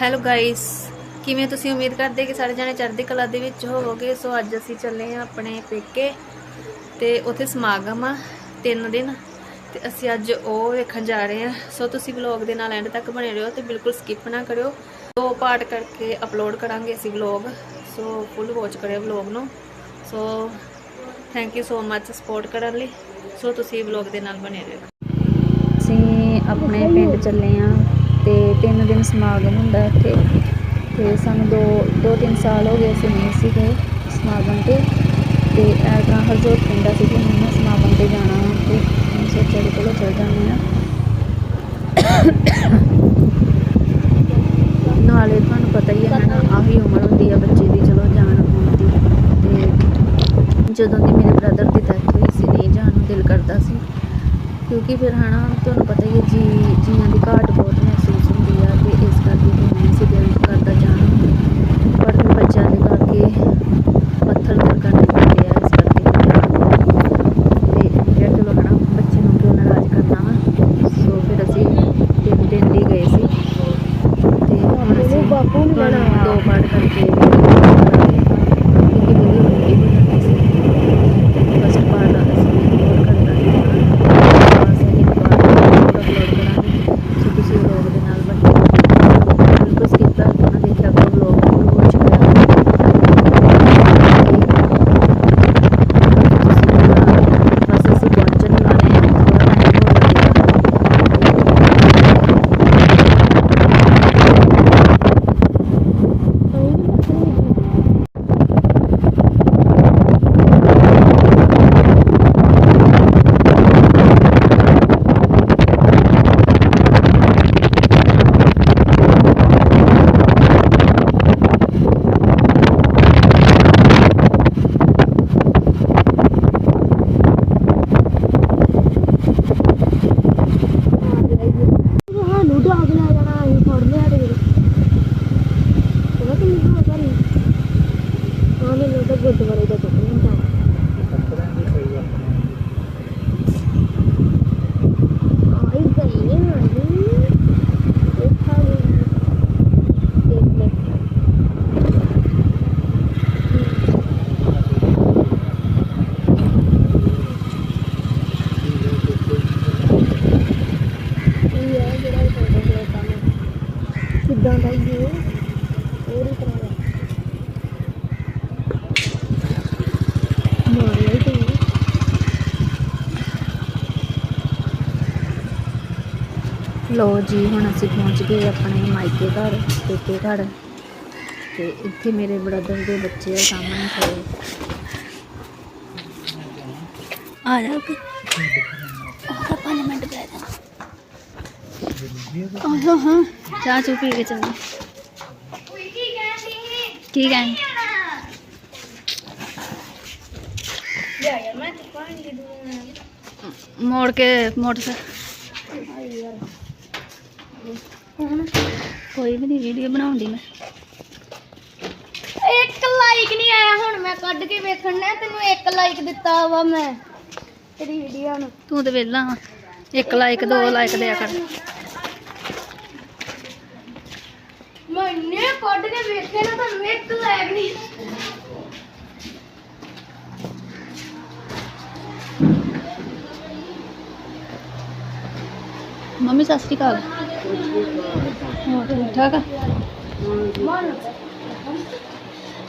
Hello guys ਕਿਵੇਂ ਤੁਸੀਂ ਉਮੀਦ ਕਰਦੇ ਕਿ ਸਾਰੇ ਜਣੇ ਚੜ੍ਹਦੀ ਕਲਾ ਦੇ ਵਿੱਚ ਹੋਵੋਗੇ? ਸੋ ਅੱਜ ਅਸੀਂ ਚੱਲੇ ਹਾਂ ਆਪਣੇ ਪੇਕੇ ਤੇ ਉੱਥੇ ਸਮਾਗਮ ਆ, ਤਿੰਨ ਦਿਨ। ਤੇ ਅਸੀਂ ਅੱਜ ਉਹ ਵੇਖਣ ਜਾ ਰਹੇ ਹਾਂ। ਸੋ ਤੁਸੀਂ ਵਲੌਗ ਦੇ ਨਾਲ ਐਂਡ ਤੱਕ ਬਣੇ ਰਹੋ ਤੇ ਬਿਲਕੁਲ ਸਕਿਪ ਨਾ ਕਰਿਓ। ਦੋ ਪਾਰਟ ਕਰਕੇ ਅਪਲੋਡ ਕਰਾਂਗੇ ਅਸੀਂ ਵਲੌਗ ਸੋ ਫੁੱਲ ਵਾਚ ਕਰਿਓ ਵਲੌਗ ਨੂੰ। So thank you so much support ਕਰਨ ਲਈ। ਸੋ ਤੁਸੀਂ ਵਲੌਗ ਦੇ ਨਾਲ ਬਣੇ ਰਹੋ। ਅਸੀਂ ਆਪਣੇ ਪਿੰਡ ਚੱਲੇ ਆ ਤੇ ਤਿੰਨ ਦਿਨ ਸਮਾਗਮ ਹੁੰਦਾ ਇੱਥੇ। ਤੇ ਸਾਨੂੰ ਦੋ ਦੋ ਤਿੰਨ ਸਾਲ ਹੋ ਗਏ ਅਸੀਂ ਨਹੀਂ ਸੀ ਗਏ ਸਮਾਗਮ ਤੇ। ਤੇ ਐਰਕਾਂ ਹਰਜੋਤ ਪਿੰਡਾ ਸੀ ਕਿ ਮੈਂ ਸਮਾਗਮ ਤੇ ਜਾਣਾ ਵਾ ਤੇ ਮੈਂ ਸੋਚਿਆ ਕਿ ਚਲੋ ਚੱਲ ਜਾਂਦੇ ਆ ਨਾਲੇ ਤੁਹਾਨੂੰ ਪਤਾ ਹੀ ਹੈ ਨਾ, ਆਹੀ ਉਮਰ ਹੁੰਦੀ ਆ ਬੱਚੇ ਦੀ, ਚਲੋ ਜਾਣ ਆਉਣ ਦੀ। ਤੇ ਜਦੋਂ ਦੀ ਮੇਰੇ ਬ੍ਰਦਰ ਦੀ ਡੈਥ ਹੋਈ ਸੀ, ਨਹੀਂ ਜਾਣ ਨੂੰ ਦਿਲ ਕਰਦਾ ਸੀ। ਕਿਉਂਕਿ ਫਿਰ ਹਨਾ, ਤੁਹਾਨੂੰ ਪਤਾ ਹੀ ਹੈ ਜੀ ਜੀਆਂ ਦੀ ਘਾਟ ਬਹੁਤ ਮਹਿਸੂਸ ਹੁੰਦੀ ਆ ਤੇ ਇਸ ਕਰਕੇ ਫਿਰ ਨਹੀਂ ਸੀ ਦਿਲ ਕਰਦਾ ਜਾਣ ਨੂੰ ਪਰ ਫਿਰ ਬੱਚਿਆਂ ਦੇ ਕਰਕੇ ਪੱਥਰ ਦਿਲ ਕਰਨੇ ਪੈਂਦੇ ਆ ਇਸ ਕਰਕੇ ਤੇ ਫਿਰ ਚਲੋ ਹਨਾ ਬੱਚੇ ਨੂੰ ਕਿਉਂ ਨਾਰਾਜ਼ ਕਰਨਾ ਵਾ ਸੋ ਫਿਰ ਅਸੀਂ ਤਿੰਨ ਦਿਨ ਲਈ ਗਏ ਸੀ ਤੇ ਹੁਣ ਅਸੀਂ ਬਾਪੂ ਨੂੰ ਤੁਹਾਨੂੰ ਬਣਾ। ਦੋ ਪਾਰਟ ਕਰਕੇ ਕਿਉਂਕਿ ਵੀਡੀਓ ਲੰਬੀ ਹੋ ਜਾਂਦੀ ਸੀ ਫਸਟ ਪਾਰਟ ਅਸੀਂ ਹੋਰ ਕਰ ਦਾਂਗੇ ਸੈਕਿੰਡ ਪਾਰਟ ਅਪਲੋਡ ਕਰਾਂਗੇ ਸੋ ਤੁਸੀਂ ਵਲੌਗ ਦੇ ਨਾਲ ਬਣੇ ਬਿਲਕੁਲ ਸਕਿਪ ਕਰਕੇ ਨਾ ਦੇਖਿਆ ਕਰੋ ਵਲੌਗ ਨੂੰ ਵਾਚ ਕਰਿਆ ਬਸ ਅਸੀਂ ਪਹੁੰਚਣ ਹੀ ਵਾਲੇ ਹਾਂ ਥੋੜਾ ਟਾਈਮ ਹੋ ਸਾਨੂੰ ਡਾਗ ਲੈ ਜਾਣਾ ਅਸੀਂ ਫੜ ਲਿਆ ਤੇ ਪਤਾ ਕਿ ਨਹੀਂ ਹੋਗਾ ਨਹੀਂ ਹਾਂ ਮੈਨੂੰ ਤਾਂ ਗੁਰਦੁਆਰੇ ਦਾ ਚੁੱਕ ਨਹੀਂ ਹੁੰਦਾ ਆਈ ਗਈ ਹੈ ਨਹੀਂ ਦੇਖਾ ਦੇਖ ਲੈ ਇਹ ਹੈ ਜਿਹੜਾ ਇਹ ਫੋਟੋ ਖੇਤਾ ਮੈਂ ਕਿੱਦਾਂ ਦਾ ਹੀ ਇਹ ਹੋਰ ਹੀ ਤਰ੍ਹਾਂ ਦਾ ਮਾਰਿਆ ਹੀ ਤੇ ਲੋ ਜੀ, ਹੁਣ ਅਸੀਂ ਪਹੁੰਚ ਗਏ ਆਪਣੇ ਮਾਇਕੇ ਘਰ, ਪੇਕੇ ਘਰ। ਤੇ ਇੱਥੇ ਮੇਰੇ ਬ੍ਰਦਰ ਦੇ ਬੱਚੇ ਆ ਸਾਹਮਣੇ ਖੜੇ। ਆ ਜਾ ਕੇ ਆਹ 5 ਮਿੰਟ ਬਹਿ ਜਾ। ਆਹ ਹਾਂ ਚਾਹ ਚੁ ਪੀ ਕੇ ਚੱਲ। ਕੀ ਕਹਿਣ? ਮੋੜ ਕੇ ਕੋਈ ਵੀ ਨਹੀਂ ਵੀਡੀਓ ਬਣਾਉਂਦੀ ਮੈਂ। ਇੱਕ ਲਾਈਕ ਨਹੀਂ ਆਇਆ ਹੁਣ ਮੈਂ ਕੱਢ ਕੇ ਵੇਖਣਾ ਤੈਨੂੰ ਇੱਕ ਲਾਈਕ ਦਿੱਤਾ ਵਾ ਮੈਂ ਤੇਰੀ ਵੀਡੀਓ ਨੂੰ। ਤੂੰ ਤੇ ਵੇਲਾ ਇੱਕ ਲਾਈਕ ਦੋ ਲਾਈਕ ਦਿਆ ਕਰ। ਮੈਨੇ ਕੱਢ ਕੇ ਵੇਖਿਆ ਨਾ ਤੁਹਾਨੂੰ ਇੱਕ ਲਾਈਕ ਨਹੀਂ। ਮੰਮੀ ਸਤਿ ਸ਼੍ਰੀ ਅਕਾਲ। ਹੋਰ ਠੀਕ ਠਾਕ ਆ? ਮਨ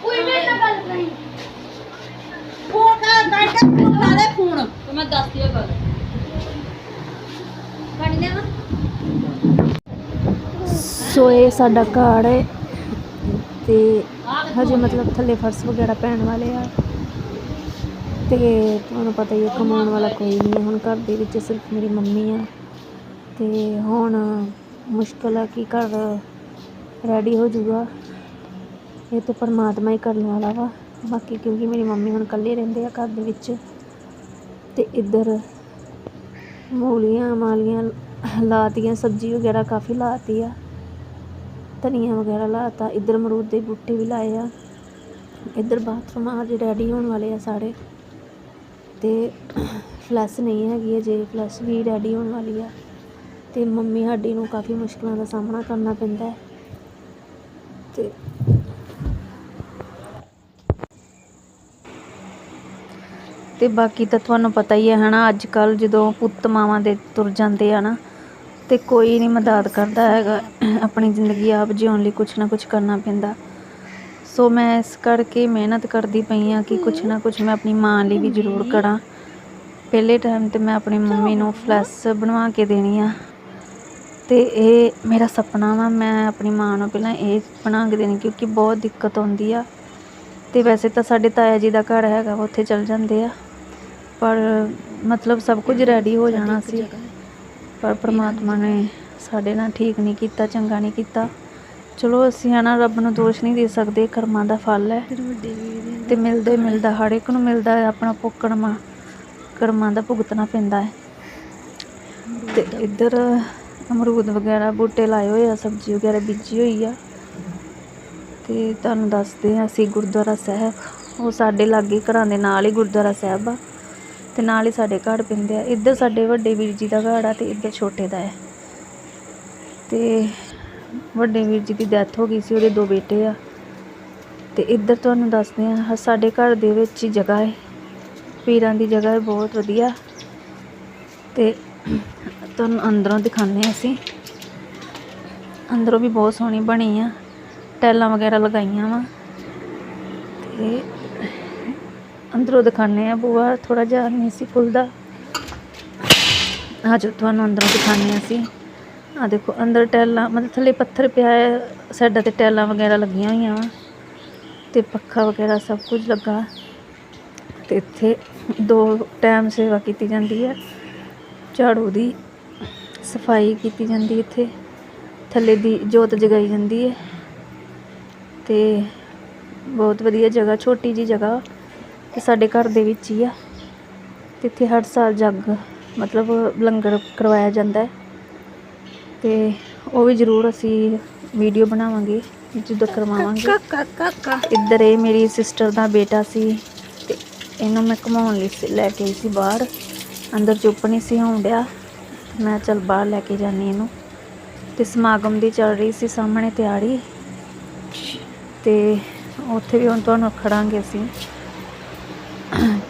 ਕੋਈ ਮੇਰੇ ਨਾਲ ਗੱਲ ਨਹੀਂ। ਫੋਨ ਕਰ ਕਰ ਨਾਲੇ ਫੋਨ। ਮੈਂ ਦੱਸ ਦਿਆ ਗੱਲ। ਕੱਢ ਲਿਆ ਸੋ ਇਹ ਸਾਡਾ ਘਰ ਹੈ ਤੇ ਹਜੇ ਮਤਲਬ ਥੱਲੇ ਫਰਸ਼ ਵਗੈਰਾ ਪੈਣ ਵਾਲੇ ਆ। ਤੇ ਤੁਹਾਨੂੰ ਪਤਾ ਹੀ ਹੈ ਕਮਾਉਣ ਵਾਲਾ ਕੋਈ ਨਹੀਂ ਹੈ ਹੁਣ ਘਰ ਦੇ ਵਿੱਚ ਸਿਰਫ ਮੇਰੀ ਮੰਮੀ ਆ। ਤੇ ਹੁਣ ਮੁਸ਼ਕਲ ਆ, ਕਿ ਘਰ ਰੈਡੀ ਹੋ ਜਾਊਗਾ। ਇਹ ਤਾਂ ਪਰਮਾਤਮਾ ਹੀ ਕਰਨ ਵਾਲਾ ਵਾ। ਬਾਕੀ ਕਿਉਂਕਿ ਮੇਰੀ ਮੰਮੀ ਹੁਣ ਇਕੱਲੇ ਰਹਿੰਦੇ ਆ ਘਰ ਦੇ ਵਿੱਚ, ਤੇ ਇੱਧਰ ਮੂਲੀਆਂ, ਮਾਲੀਆਂ ਲਾਤੀਆਂ, ਸਬਜ਼ੀ ਵਗੈਰਾ ਕਾਫੀ ਲਾਤੀ ਆ। ਧਨੀਆ ਵਗੈਰਾ ਲਾਤਾ, ਇੱਧਰ ਮਰੂਦ ਦੇ ਬੂਟੇ ਵੀ ਲਾਏ ਆ। ਇੱਧਰ ਬਾਥਰੂਮ ਆ ਜੇ ਰੈਡੀ ਹੋਣ ਵਾਲੇ ਆ ਸਾਰੇ। ਤੇ ਫਲੈਸ਼ ਨਹੀਂ ਹੈਗੀ ਅਜੇ ਫਲੈਸ਼ ਵੀ ਰੈਡੀ ਹੋਣ ਵਾਲੀ ਆ। ਤੇ ਮੰਮੀ ਸਾਡੀ ਨੂੰ ਕਾਫੀ ਮੁਸ਼ਕਲਾਂ ਦਾ ਸਾਹਮਣਾ ਕਰਨਾ ਪੈਂਦਾ ਹੈ। ਤੇ ਤੇ ਬਾਕੀ ਤਾਂ ਤੁਹਾਨੂੰ ਪਤਾ ਹੀ ਹੈ ਹਨਾ ਅੱਜ ਕੱਲ ਜਦੋਂ ਪੁੱਤ ਮਾਵਾਂ ਦੇ ਤੁਰ ਜਾਂਦੇ ਆ ਨਾ, ਤੇ ਕੋਈ ਨਹੀਂ ਮਦਦ ਕਰਦਾ ਹੈਗਾ, ਆਪਣੀ ਜ਼ਿੰਦਗੀ ਆਪ ਜਿਉਣ ਲਈ ਕੁਛ ਨਾ ਕੁਛ ਕਰਨਾ ਪੈਂਦਾ। ਸੋ ਮੈਂ ਇਸ ਕਰਕੇ ਮਿਹਨਤ ਕਰਦੀ ਪਈ ਆ ਕਿ ਕੁਛ ਨਾ ਕੁਛ ਮੈਂ ਆਪਣੀ ਮਾਂ ਲਈ ਵੀ ਜ਼ਰੂਰ ਕਰਾਂ। ਪਹਿਲੇ ਟਾਈਮ ਤੇ ਮੈਂ ਆਪਣੀ ਮੰਮੀ ਨੂੰ ਫਲੈਸ ਬਣਵਾ ਕੇ ਦੇਣੀ ਆ। ਤੇ ਇਹ ਮੇਰਾ ਸੁਪਨਾ ਵਾ ਮੈਂ ਆਪਣੀ ਮਾਂ ਨੂੰ ਪਹਿਲਾਂ ਇਹ ਬਣਾ ਕੇ ਦੇਣੀ ਕਿਉਂਕਿ ਬਹੁਤ ਦਿੱਕਤ ਆਉਂਦੀ ਆ। ਤੇ ਵੈਸੇ ਤਾਂ ਸਾਡੇ ਤਾਇਆ ਜੀ ਦਾ ਘਰ ਹੈਗਾ ਉੱਥੇ ਚਲ ਜਾਂਦੇ ਆ। ਪਰ ਮਤਲਬ ਸਭ ਕੁਝ ਰੈਡੀ ਹੋ ਜਾਣਾ ਸੀ। ਪਰ ਪ੍ਰਮਾਤਮਾ ਨੇ ਸਾਡੇ ਨਾਲ ਠੀਕ ਨਹੀਂ ਕੀਤਾ ਚੰਗਾ ਨਹੀਂ ਕੀਤਾ। ਚਲੋ ਅਸੀਂ ਹਨਾ ਰੱਬ ਨੂੰ ਦੋਸ਼ ਨਹੀਂ ਦੇ ਸਕਦੇ ਕਰਮਾਂ ਦਾ ਫਲ ਹੈ। ਤੇ ਮਿਲਦੇ ਮਿਲਦਾ ਹਰ ਇੱਕ ਨੂੰ ਮਿਲਦਾ ਹੈ ਆਪਣਾ ਭੁਗਤਣਾ ਕਰਮਾਂ ਦਾ ਭੁਗਤਣਾ ਪੈਂਦਾ ਹੈ। ਤੇ ਇੱਧਰ ਅਮਰੂਦ ਵਗੈਰਾ, ਬੂਟੇ ਲਾਏ ਹੋਏ ਆ, ਸਬਜ਼ੀ ਵਗੈਰਾ ਬੀਜੀ ਹੋਈ ਆ। ਅਤੇ ਤੁਹਾਨੂੰ ਦੱਸਦੇ ਹਾਂ ਅਸੀਂ ਗੁਰਦੁਆਰਾ ਸਾਹਿਬ। ਉਹ ਸਾਡੇ ਲਾਗੇ ਘਰਾਂ ਦੇ ਨਾਲ ਹੀ ਗੁਰਦੁਆਰਾ ਸਾਹਿਬ ਆ। ਅਤੇ ਨਾਲ ਹੀ ਸਾਡੇ ਘਰ ਪੈਂਦੇ ਆ। ਇੱਧਰ ਸਾਡੇ ਵੱਡੇ ਵੀਰ ਜੀ ਦਾ ਘਰ ਆ ਅਤੇ ਇੱਧਰ ਛੋਟੇ ਦਾ ਹੈ ਅਤੇ ਵੱਡੇ ਵੀਰ ਜੀ ਦੀ ਡੈਥ ਹੋ ਗਈ ਸੀ, ਉਹਦੇ ਦੋ ਬੇਟੇ ਆ। ਤੇ ਇੱਧਰ ਤੁਹਾਨੂੰ ਦੱਸਦੇ ਆ ਸਾਡੇ ਘਰ ਦੇ ਵਿੱਚ ਹੀ ਜਗ੍ਹਾ ਹੈ ਪੀਰਾਂ ਦੀ ਜਗ੍ਹਾ ਹੈ ਬਹੁਤ ਵਧੀਆ। ਤੇ ਤੁਹਾਨੂੰ ਅੰਦਰੋਂ ਦਿਖਾਉਂਦੇ ਹਾਂ ਅਸੀਂ। ਅੰਦਰੋਂ ਵੀ ਬਹੁਤ ਸੋਹਣੀ ਬਣੀ ਆ। ਟੈਲਾਂ ਵਗੈਰਾ ਲਗਾਈਆਂ ਵਾ। ਤੇ ਅੰਦਰੋਂ ਦਿਖਾਉਂਦੇ ਆ ਬੂਆ ਥੋੜਾ ਜਿਹਾ ਨਹੀਂ ਸੀ ਖੁੱਲਦਾ। ਆ ਜੋ ਤੁਹਾਨੂੰ ਅੰਦਰੋਂ ਦਿਖਾਉਂਦੇ ਹਾਂ ਅਸੀਂ। ਆ ਦੇਖੋ, ਅੰਦਰ ਟੈਲਾਂ, ਮਤਲਬ ਥੱਲੇ ਪੱਥਰ ਪਿਆ ਹੈ, ਸਾਈਡਾਂ ਤੇ ਟੈਲਾਂ ਵਗੈਰਾ ਲੱਗੀਆਂ ਹੋਈਆਂ ਵਾ। ਤੇ ਪੱਖਾ ਵਗੈਰਾ ਸਭ ਕੁਝ ਲੱਗਾ। ਤੇ ਇੱਥੇ ਦੋ ਟਾਈਮ ਸੇਵਾ ਕੀਤੀ ਜਾਂਦੀ ਹੈ। ਝਾੜੂ ਦੀ ਸਫ਼ਾਈ ਕੀਤੀ ਜਾਂਦੀ ਇੱਥੇ। ਥੱਲੇ ਦੀ ਜੋਤ ਜਗਾਈ ਜਾਂਦੀ ਹੈ। ਤੇ ਬਹੁਤ ਵਧੀਆ ਜਗ੍ਹਾ ਛੋਟੀ ਜੀ ਜਗ੍ਹਾ ਤੇ ਸਾਡੇ ਘਰ ਦੇ ਵਿੱਚ ਹੀ ਆ। ਤੇ ਇੱਥੇ ਹਰ ਸਾਲ ਜੱਗ ਮਤਲਬ ਲੰਗਰ ਕਰਵਾਇਆ ਜਾਂਦਾ ਹੈ। ਤੇ ਉਹ ਵੀ ਜ਼ਰੂਰ ਅਸੀਂ ਵੀਡੀਓ ਬਣਾਵਾਂਗੇ ਜਦੋਂ ਕਰਵਾਵਾਂਗੇ। ਇੱਧਰ ਇਹ ਮੇਰੀ ਸਿਸਟਰ ਦਾ ਬੇਟਾ ਸੀ ਤੇ ਇਹਨੂੰ ਮੈਂ ਘੁਮਾਉਣ ਲਈ ਲੈ ਕੇ ਆਈ ਸੀ ਬਾਹਰ। ਅੰਦਰ ਚੁੱਪ ਨਹੀਂ ਸੀ ਹੋਣ ਡਿਆ। ਮੈਂ ਚਲ ਬਾਹਰ ਲੈ ਕੇ ਜਾਨੀ ਇਹਨੂੰ। ਤੇ ਸਮਾਗਮ ਦੀ ਚੱਲ ਰਹੀ ਸੀ ਸਾਹਮਣੇ ਤਿਆਰੀ। ਤੇ ਉੱਥੇ ਵੀ ਹੁਣ ਤੁਹਾਨੂੰ ਖੜਾਂਗੇ ਅਸੀਂ।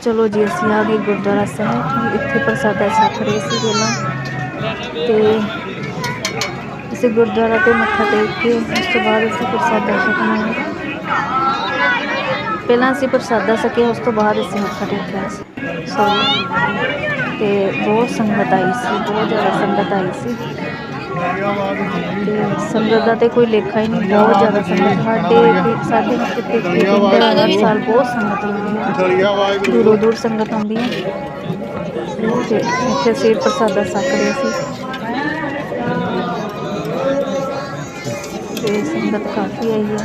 ਚਲੋ ਜੀ, ਅਸੀਂ ਆ ਗਏ ਗੁਰਦੁਆਰਾ ਸਾਹਿਬ। ਇੱਥੇ ਪ੍ਰਸਾਦਾ ਛਕ ਰਹੇ ਸੀ ਪਹਿਲਾਂ। ਤੇ ਅਸੀਂ ਗੁਰਦੁਆਰਾ ਤੇ ਮੱਥਾ ਟੇਕ ਕੇ ਉਸ ਤੋਂ ਬਾਅਦ ਅਸੀਂ ਪ੍ਰਸਾਦਾ ਛਕਣਾ ਹੈ। ਪਹਿਲਾਂ ਅਸੀਂ ਪ੍ਰਸਾਦਾ ਛਕਿਆ, ਉਸ ਤੋਂ ਬਾਅਦ ਅਸੀਂ ਮੱਥਾ ਟੇਕਿਆ ਸੀ। ਸੋ। ਬਹੁਤ ਜ਼ਿਆਦਾ ਸੰਗਤ ਆਈ ਸੀ ਤੇ ਸੰਗਤ ਦਾ ਤੇ ਕੋਈ ਲੇਖਾ ਹੀ ਨਹੀਂ ਬਹੁਤ ਜ਼ਿਆਦਾ ਸੰਗਤ ਸਾਡੇ ਤੇ ਸਾਡੇ ਇੱਥੇ ਪਿੰਡ ਹਰ ਸਾਲ ਬਹੁਤ ਸੰਗਤ ਆਉਂਦੀ ਹੈ ਦੂਰੋਂ ਦੂਰ ਸੰਗਤ ਆਉਂਦੀ ਹੈ ਤੇ ਇੱਥੇ ਅਸੀਂ ਪ੍ਰਸਾਦਾ ਛਕ ਰਹੇ ਸੀ ਤੇ ਸੰਗਤ ਕਾਫੀ ਆਈ ਹੈ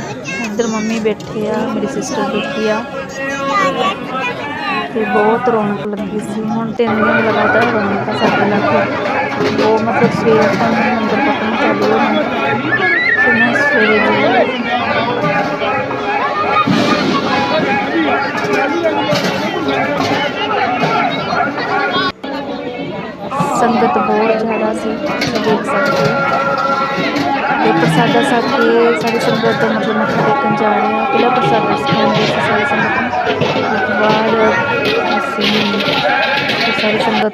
ਇੱਧਰ ਮੰਮੀ ਬੈਠੇ ਆ ਮੇਰੀ ਸਿਸਟਰ ਬੈਠੀ ਆ ਤੇ ਬਹੁਤ ਰੌਣਕ ਲੱਗੀ ਸੀ। ਹੁਣ ਤਿੰਨ ਦਿਨ ਲਗਾਤਾਰ ਰੌਣਕ ਆ ਸਾਡੇ ਲਾਗੇ ਉਹ ਮਤਲਬ ਸਵੇਰ ਤੋਂ ਮੰਦਰ ਪੱਕਣਾ ਚਾਲੂ ਹੋ ਜਾਂਦਾ ਤੇ ਸਵੇਰੇ ਸੰਗਤ ਬਹੁਤ ਜ਼ਿਆਦਾ ਸੀ, ਤੁਸੀਂ ਦੇਖ ਸਕਦੇ ਤੇ ਪ੍ਰਸਾਦਾ ਛਕ ਕੇ ਸਾਰੀ ਸੰਗਤ ਮਤਲਬ ਮੱਥਾ ਟੇਕਣ ਜਾ ਰਹੇ ਆ। ਪਹਿਲਾਂ ਪ੍ਰਸਾਦਾ ਛਕਾਉਂਦੇ ਸੀ ਸਾਰੀ ਸੰਗਤ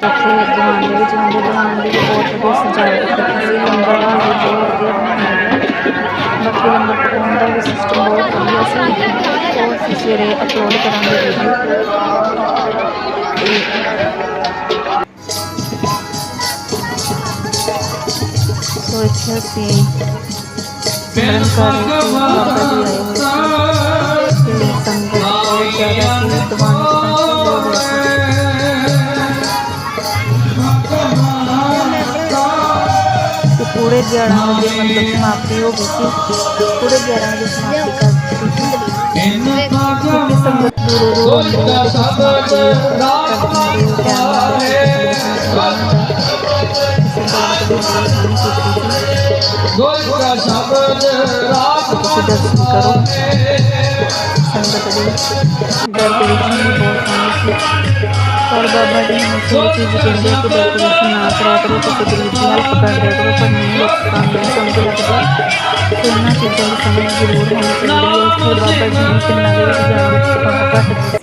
ਸੰਗਤ ਉੱਥੇ ਦੀਵਾਨ ਦੇ ਵਿੱਚ ਹੁੰਦੇ ਦੀਵਾਨ ਦੇ ਵਿੱਚ ਬਹੁਤ ਵਧੀਆ ਸਜਾਵਟ ਕੀਤੀ ਸੀ ਲੰਗਰ ਹਾਲ ਵੀ ਬਹੁਤ ਵਧੀਆ ਬਣਾਇਆ ਬਾਕੀ ਲੰਗਰ ਪਕਾਉਣ ਦਾ ਵੀ ਸਿਸਟਮ ਬਹੁਤ ਵਧੀਆ ਸੀ। ਉਹ ਅਸੀਂ ਸਵੇਰੇ ਅਪਲੋਡ ਕਰਾਂਗੇ ਵੀਡੀਓ ਸੋ ਇੱਥੇ ਅਸੀਂ ਸਿਮਰਨ ਕਰ ਰਹੇ ਸੀ ਬਾਬਾ ਜੀ ਆਏ ਹੋਏ ਪੂਰੇ 11 ਵਜੇ ਮਤਲਬ ਸਮਾਪਤੀ ਹੋ ਗਈ ਸੀ ਪੂਰੇ 11 ਵਜੇ ਸਮਾਪਤੀ ਕਰ ਦਿੱਤੀ ਸੰਗਤ ਦੂਰੋਂ ਦੂਰੋਂ ਗੋਲ ਕਾ ਸ਼ਬਦ ਰਾਤ ਤੁਸੀਂ ਦਰਸ਼ਨ ਕਰੋ। ਸੰਗਤ ਦੇ ਦਰ ਦੇ ਵਿੱਚ ਬਹੁਤ ਸੋਹਣੀ ਸੀ ਪਰ ਬਾਬਾ ਜੀ ਨੂੰ ਕੋਈ ਚੀਜ਼ ਕਹਿੰਦੇ ਆ ਕਿ ਡੈਕੋਰੇਸ਼ਨ ਨਾ ਕਰਿਆ ਕਰੋ ਤੁਸੀਂ ਗਰੀਬ ਦੀ ਹੈਲਪ ਕਰ ਦਿਆ ਕਰੋ, ਪਰ ਨਹੀਂ, ਲੋਕ ਕੰਮ ਨਹੀਂ ਸਮਝ ਲੱਗਦੇ ਤੇ ਇਹਨਾਂ ਚੀਜ਼ਾਂ ਦੀ ਸਮਝ ਜ਼ਰੂਰ ਹੋਣੀ ਚਾਹੀਦੀ ਹੈ ਕਿ ਬਾਬਾ ਜੀ ਨੇ ਕਿੰਨਾ ਕੁ